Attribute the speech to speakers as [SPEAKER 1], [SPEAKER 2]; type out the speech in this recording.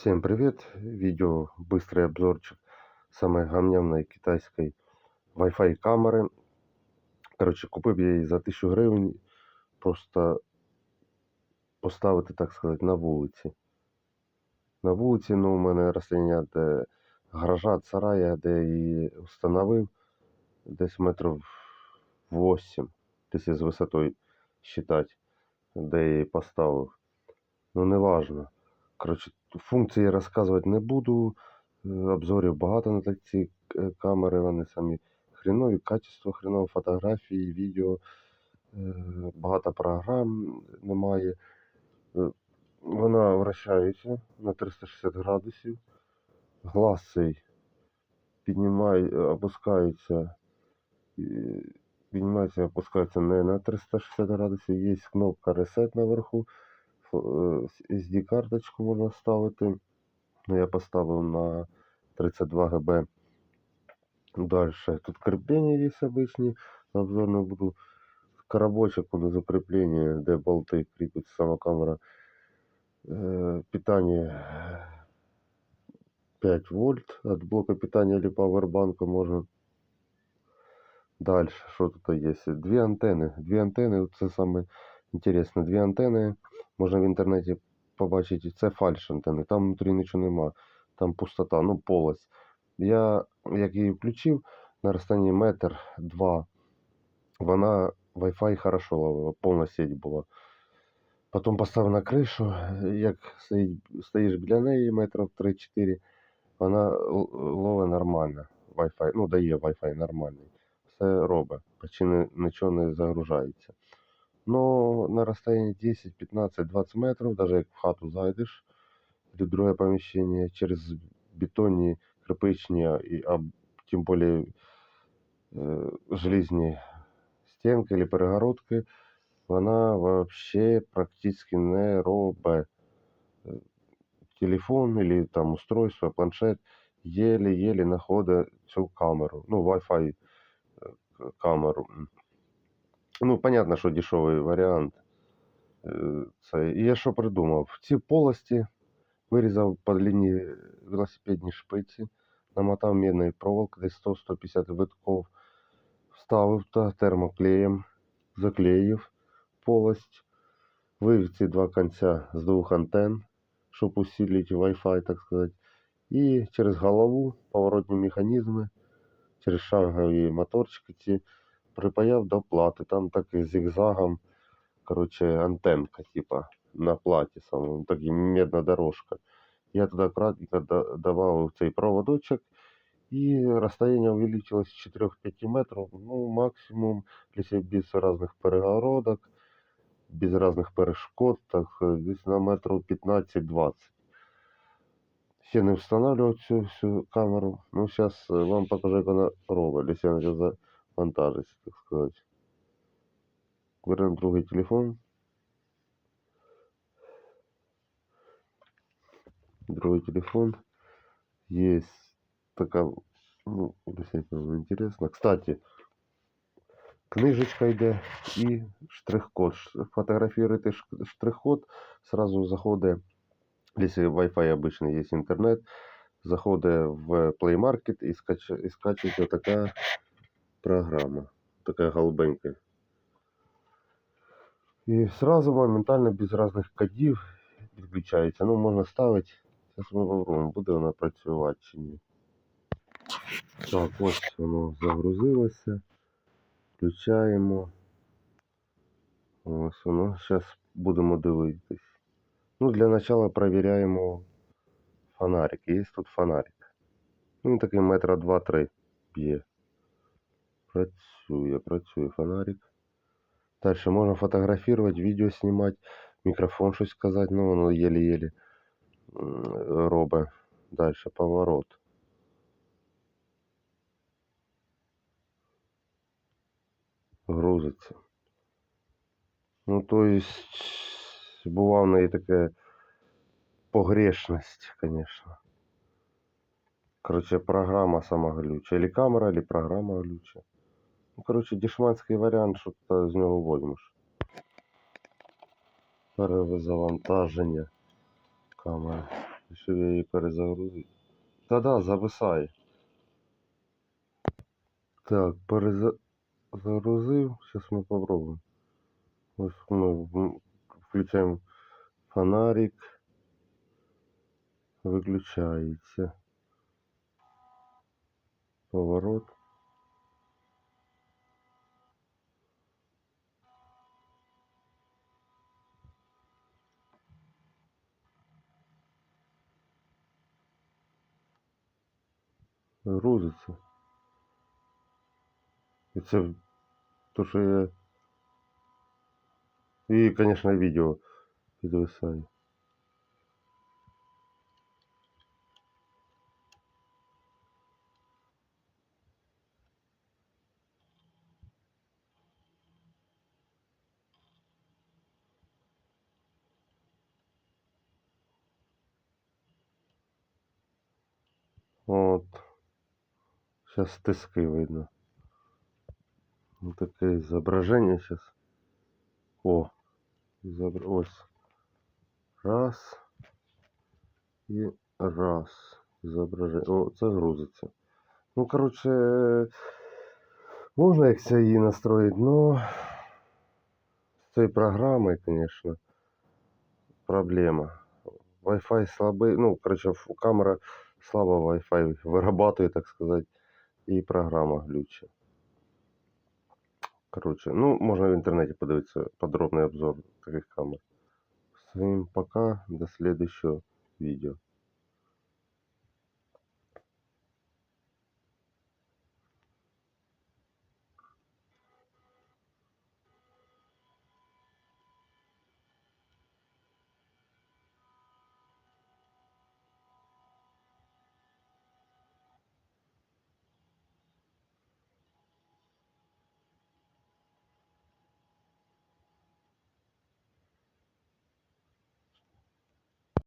[SPEAKER 1] Всем привет! Видео быстрый обзорчик самой гамнявної китайської Wi-Fi камери. Коротше, купив я її за 1000 гривень. Просто поставити, так сказати, на вулиці. На вулиці, ну, у мене розстояння де гаража, сарая, де я її встановив, десь метрів 8, якщо з висотою считати, де я її поставив. Ну, не важно. Коротше, функції розказувати не буду. Е, Обзорів багато на ці е, камери, вони самі хренові, качество хренове, фотографії, відео, е, багато програм немає. Вона вращається на 360 градусів. Глаз цей піднімає, опускається, піднімається опускається не на 360 градусів. Є кнопка Reset наверху. SD-карточку можна ставити. Ну, я поставив на 32 ГБ. Далі. Тут кріплення є обичні. Обзор не буду. Коробочок воно закріплення, де болти кріпиться сама камера. Е, питання 5 вольт. От блока питання или павербанка можна. Далі, що тут є? Дві антени. Дві антени, це саме інтересне. Дві антени. Можна в інтернеті побачити, це фальш антени. Там внутрі нічого нема. Там пустота, ну полость. Я, як її включив, на розстані метр два, вона Wi-Fi хорошо ловила, повна сеть була. Потім поставив на кришу, як стоїш біля неї метрів 3-4, вона ловить нормально. Wi-Fi, ну дає Wi-Fi нормальний. Все робить, почти нічого не загружається. Но на расстоянии 10, 15, 20 метров, даже як в хату зайдеш, в друге помещение, через бетонні, кирпичні, а тим більше е, железні стінки или перегородки, вона вообще практично не робить. Е, Телефон или там устройство, планшет єлі-єлі знаходить цю камеру, ну, Wi-Fi е, камеру. Ну, понятно, що дешевий варіант. Е, Це. І я що придумав? В ці полості вирізав по длині велосипедні шпиці, намотав мідною проволокою десь 100-150 витков, вставив та термоклеєм, заклеїв полость, вивів ці два кінця з двох антенн, щоб усилити Wi-Fi, так сказати. І через голову поворотні механізми, через шагові моторчики ці припаяв до плати. Там так і зигзагом, короче, антенка, типа, на платі самому, так і медна дорожка. Я туди кратко да- давав цей проводочок, і розстояние увеличилось з 4-5 метрів, ну, максимум, якщо без різних перегородок, без різних перешкод, так е, десь на метрів 15-20. Ще не встановлював цю всю камеру. Ну, зараз вам покажу, як вона робить, якщо вона завантажиться, так сказати. Беремо другий телефон. Другой телефон. Есть такая, ну, действительно интересно. Кстати, книжечка йде і штрих-код. Ш- Фотографіруєте ш- штрих-код, сразу заходить, якщо Wi-Fi обычно є інтернет, заходить в Play Market і, скач... і скачується така програма, така голубенька. І сразу моментально без різних кодів підключається. Ну, можна ставити. Зараз ми попробуємо, буде вона працювати чи ні. Так, ось воно загрузилося. Включаємо. Ось воно. Зараз будемо дивитись. Ну, для начала перевіряємо фонарик. Є тут фонарик. Ну, Він такий метра два-три б'є. Працює, працює фонарик. Далі можна фотографувати, відео знімати, мікрофон щось сказати, ну воно єлі-єлі м, робить. Далі поворот. Грузиться. Ну, то есть, була в неї така погрешність, конечно. Короче, програма сама глюча. Или камера, или програма глюча. Ну, короче, дешманський варіант, що ти з нього возьмеш. Перезавантаження камери. Рішив я її перезагрузити. Та-да, зависає. Так, перезагрузив. Зараз ми попробуємо. Ось ми включаємо фонарик. Виключається. Поворот. Грузиться. І це то, що я. І, звісно, відео підвисає. От. Сейчас тиски видно. Ну, таке зображення сейчас. О. Зобр... Ось. Раз. І раз. Зображення. О, це грузиться. Ну, коротше, можна як це її настроїти, но з цією програмою, звісно, проблема. Wi-Fi слабий, ну, коротше, камера слабо Wi-Fi вирабатує, так сказати, і програма глюча. Коротше, ну, можна в інтернеті подивитися подробний обзор таких камер. Всім пока, до следующего відео.